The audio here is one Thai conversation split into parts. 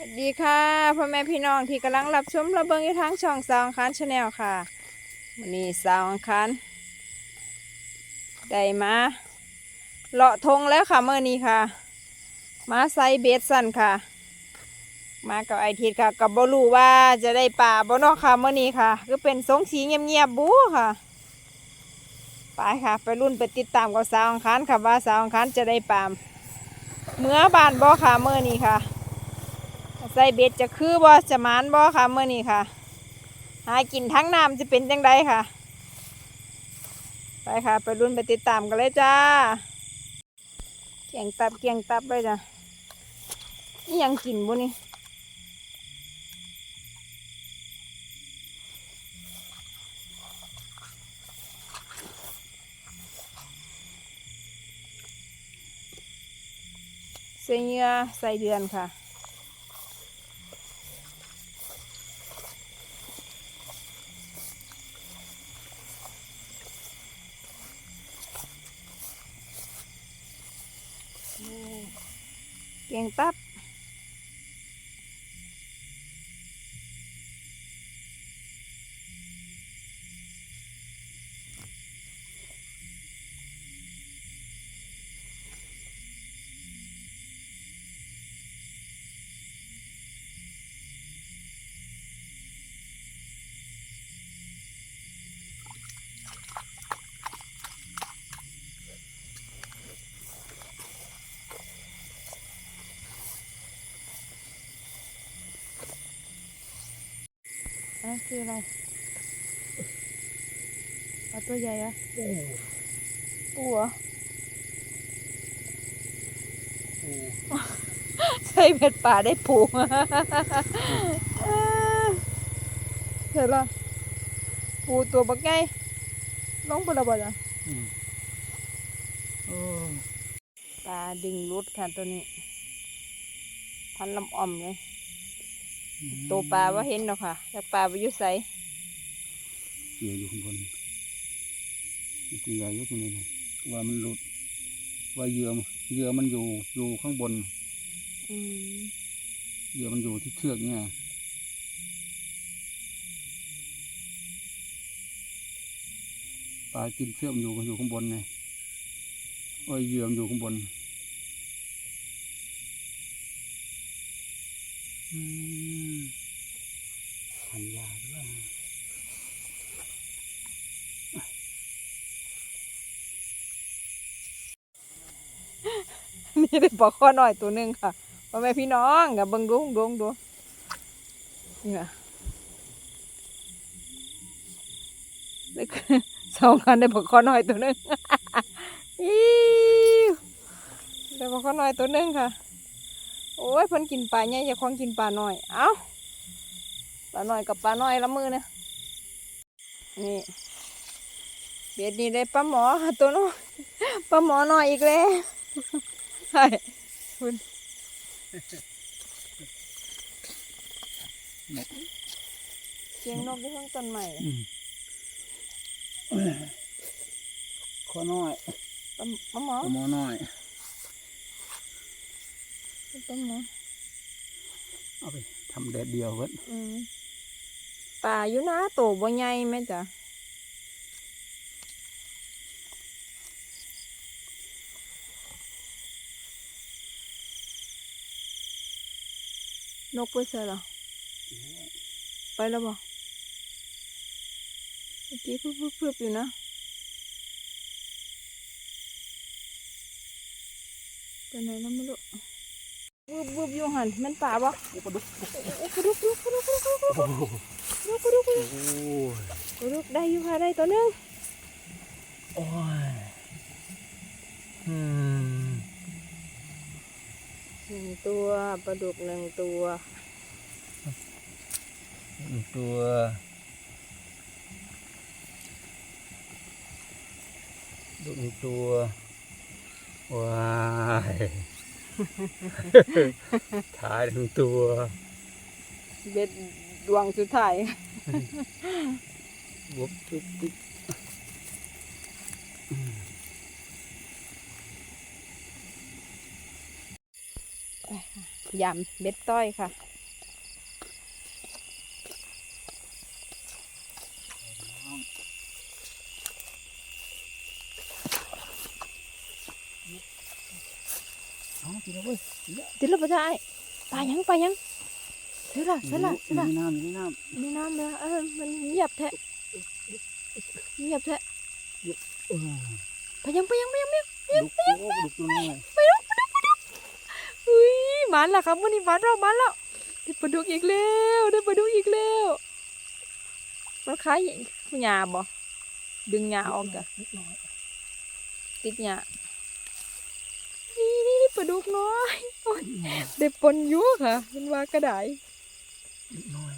สวัสดีค่ะพ่อแม่พี่น้องที่กำลังรับชมระเบิงอยู่ทางช่องสาวอังคารชาแนลค่ะวันนี้สาวอังคารได้มาเลาะทงแล้วค่ะเมื่อนี้ค่ะ มาใส่เบสสันค่ะ มากับไอทีค่ะกับบรู้ว่าจะได้ป่าบนอกค่ะเมื่อนี้ค่ะ ก็เป็นสงสีเงียบๆบู๊ค่ะไปค่ะ ไปรุ่นไปติดตามกับสาวอังคารค่ะว่าสาวอังคารจะได้ป่าเมื่อบานบ่ค่ะเมื่อนี้ค่ะ ส่เบ็ดจะคือบ่จะมานบ่ค่ะเมื่อนี้ค่ะ หากินทั้งน้ำจะเป็นจังไดค่ะ ไปค่ะ ไปรุ่นไปติดตามกันเลยจ้าเกียงตับเกียงตับเลยจ้ะนี่ยังกินบ่นี่ใส่เนื้อใส่เดือนค่ะ เกียงตับ อันนั้นคืออะไรปลาตัวใหญ่เหรอะปูเหรอใช่เบ็ดป่าได้ปูเห็นละปูตัวบักไงลงไปและบ่จ้ะปลาดึงรุดค่ะตัวนี้ พันลำอ่อมเลย ตัวปลาว่าเห็นหรอกค่ะจากปลาไปอยุใสเหยื่ออยู่ข้างบนมันตัวใหญ่อยู่ตรงนี้นะว่ามันหลุด ว่าเหยื่อเหยื่อมันอยู่อยู่ข้างบนอืมเหยื่อมันอยู่ที่เชือกเนี่ยปลากินเชือกมันอยู่มันอยู่ข้างบนไงว่าเหยื่อมันอยู่ข้างบนอืมหันยาด้วย นี่ ได้ปลาข้อหน่อยตัวหนึ่งค่ะพ่อแม่พี่น้องกับเบิ่งดูดูดูนี่ค่ะสองคันได้ปลาข้อหน่อยตัวหนึ่งอิ๊วได้ปลาข้อหน่อยตัวหนึ่งค่ะ โอ้ยเพิ่นกินปลาใหญ่อย่าคล้องกินปลาหน้อย เอ้าปลาหน้อยกับปลาหน้อยละมือเนี่ยนี่เบ็ดนี่ได้ปลาหมอค่ะตัวน้อยปลาหมอหน้อยอีกแล้ว ใช่คุณเสียงนกที่ข้างต้นใหม่ข้อน้อยปลาปลาหมอข้อหมอน้อยปลาหมอเอาไปทำแดดเดียวเว้ยอืมปลาอยู่นะโตบ่ใหญ่ไหมจ๊ะ นกไปใส่หรอไปแล้วบ่เมื่อกี้พึบพึบพึบอยู่นะ ไปไหนแล้วไม่รู้บึบบึบอยู่หันมันป่าบ่ปลาดุกโอ้กระดุกกระดุกกระดุกกระดุกกระดุกกระดุกกระดุกกระดุกดุกได้อยู่ค่ะได้ตัวนึงโอ้ยอืม หนึ่งตัวปลาดุกหนึ่งตัวหนึ่งตัวดุหนึ่งตัวว้ายถ่ายหนึ่งตัวเบ็ดดวงสุดท้ายบวบตุ๊บตุ๊บ ยำเบ็ดต้อยค่ะเอากินแล้วเว้ยกินแล้วติดแล้วปะจ๊ะไอ้ปลายังปลายังเสือละเสือละเสือละมีน้ำมีน้มีน้ำเลยเออมันเงียบแท้เงียบแท้ำเออปลายังปลายังปลายังปลายังดุกโอ้ดุกตัวน้อยอุ้ยห มันละครับวันนี้หมันเราหมันแล้วได้ปลาดุกอีกแล้วได้ปลาดุกอีกแล้วมันคล้ายหญ้าบ่ดึงหญ้าออกกะติดหญ้านี่ปลาดุกน้อยโอ้ยได้ปนอยู่ค่ะมันว่ากระไดดุกน้อย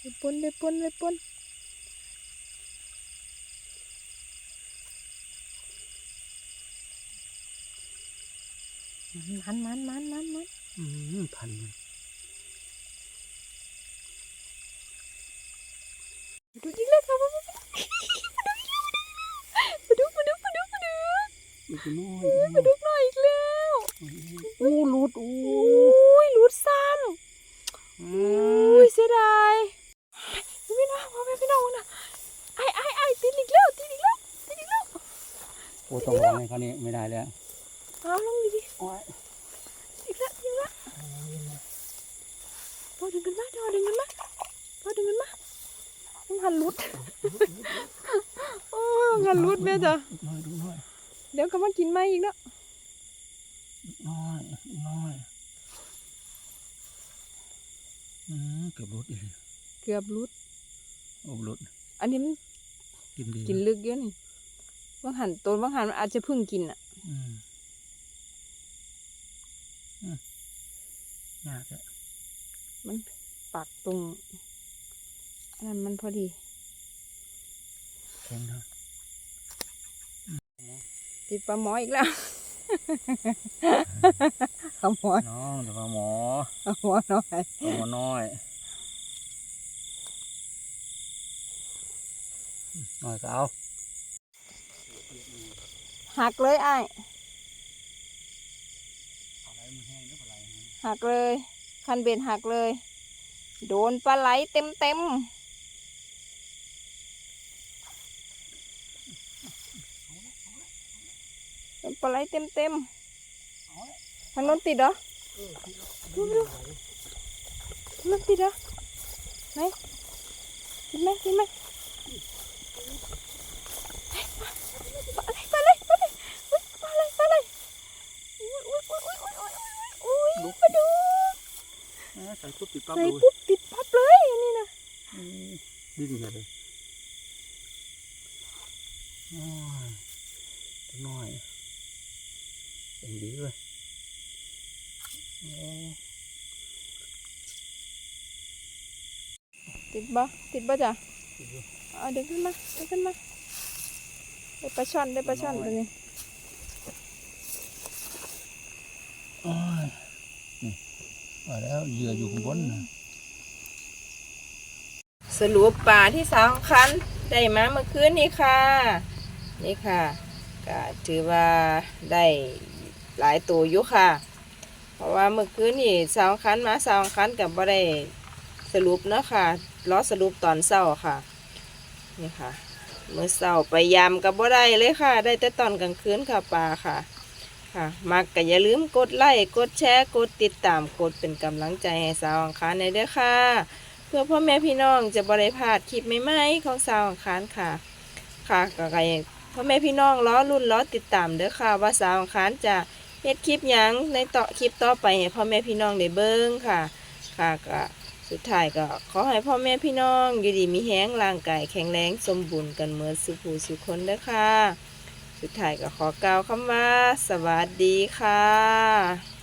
ได้ปนได้ปนได้ปน มันมันมันมันมันอืมพันเลยดูอีกแล้วค่ะมาดูมาดูมาดูมาดูดุกน้อยมาดูหน่อยอีกแล้วอู้รูดอู้อุ้ยหลุดซ้อืำมอุ้ยเสียดายพี่น้องพ่อแม่พี่น้องนะไอ้ไอ้ไอ้ติดอีกแล้วติดอีกแล้วติดอีกแล้วโอ้ต้องระวังให้เขานี่ไม่ได้แล้วเอาลงดิดิ โอ้ยอีกแล้วอีกแล้วพอดึงกันมาพอดึงกันมาพอดึงกันมามันหันหลุดโอ้ยมันหันหลุดแม่จ้ะดุกน้อยดุกน้อยเดี๋ยวก็มากินไม่อีกแล้วดุกน้อยดุกน้อยอืมเกือบรุดอีกเกือบหลุดโอ้รุดอันนี้มันกินดีกินลึกเยอะนี่บางหันตัวบางหันมันอาจจะเพิ่งกินอะ อืมอืม ยากอะมันปักตรงอันนั้นมันพอดี แข็งเนาะติดปลาหมออีกแล้วเอาหมอน้องเดี๋ยวปลาหมอเอาหมอหน่อยปลาหมอน้อยน้อยก็เอาหักเลยไอ้าย อะไรมันแห้งหรือเปล่า หักเลย คันเบ็ดหักเลย โดนปลาไหลเต็มเต็มโดนปลาไหลเต็มเต็มทางโน้นติดเหรอดูดูทางโน้นติดเหรอไหนติดไหมติดไหมปลาอะไรปลาอะไรปลาอะไรอุ๊ยปลาอะไรปลาอะไรอุ้ยอุ้ยอุ้ยอุ้ย อุ้ยอุ้ยอุ้ยปลาดุกใส่ปุ๊บติดปั๊บใส่เลยปุ๊บติดปั๊บเลยอันนี้นะดิ้นเลยโอ้ยตัวน้อยเป็นดีเลยโอ้ติดบ่ติดบ่จ้ะติดอยู่เอาเด็กขึ้นมาเด็กขึ้นมาได้ปลาช่อนได้ปลาช่อนตัวนี้โอ้ยนี่ มาแล้วเหยื่ออยู่ข้างบนนะสรุปปลาที่สองคันได้มาเมื่อคืนนี้ค่ะ นี่ค่ะก็ถือว่าได้หลายตัวอยู่ค่ะ เพราะว่าเมื่อคืนนี่สองคันมาสองคันกับบ่ได้สรุปเนาะค่ะรอสรุปตอนเช้าค่ะ นี่ค่ะ เมื่อเช้าไปยามกับบ่ได้เลยค่ะ ได้แต่ตอนกลางคืนค่ะปลาค่ะ ค่ะมักก็อย่าลืมกดไลค์กดแชร์กดติดตามกดเป็นกำลังใจให้สาวอังคารในเด้อค่ะ เพื่อพ่อแม่พี่น้องจะบริพลาดคลิปใหม่ๆของสาวอังคารค่ะ ค่ะก็ใครพ่อแม่พี่น้องล้อรุ่นล้อติดตามเด้อค่ะ ว่าสาวอังคารจะเฮ็ดคลิปยังในต่อคลิปต่อไปให้พ่อแม่พี่น้องได้เบิ่งค่ะ ค่ะก็สุดท้ายก็ขอให้พ่อแม่พี่น้องอยู่ดีมีแห้งร่างกายแข็งแรงสมบูรณ์กันเหมือนสุภูสุคนเด้อค่ะ สุดท้ายก็ขอกล่าวคำว่า สวัสดีค่ะ